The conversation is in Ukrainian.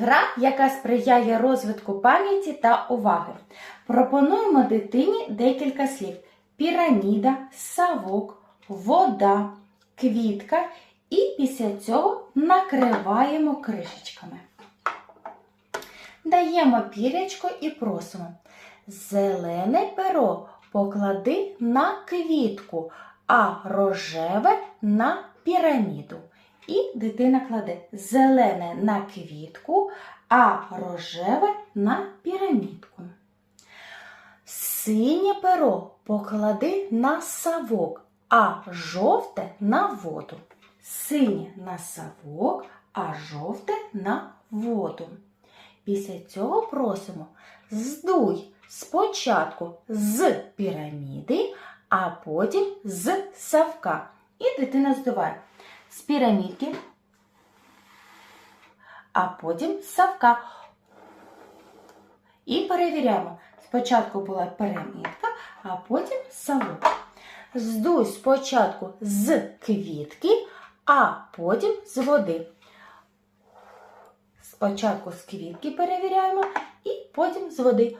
Гра, яка сприяє розвитку пам'яті та уваги. Пропонуємо дитині декілька слів: піраміда, савок, вода, квітка. І після цього накриваємо кришечками. Даємо пірячко і просимо. Зелене перо поклади на квітку, а рожеве на піраміду. І дитина кладе зелене на квітку, а рожеве на пірамідку. Синє перо поклади на савок, а жовте на воду. Синє на савок, а жовте на воду. Після цього просимо здуй спочатку з піраміди, а потім з савка. І дитина здуває з пірамідки, а потім з савка. І перевіряємо. Спочатку була пірамідка, а потім савок. Здуй спочатку з квітки, а потім з води. Спочатку з квітки перевіряємо і потім з води.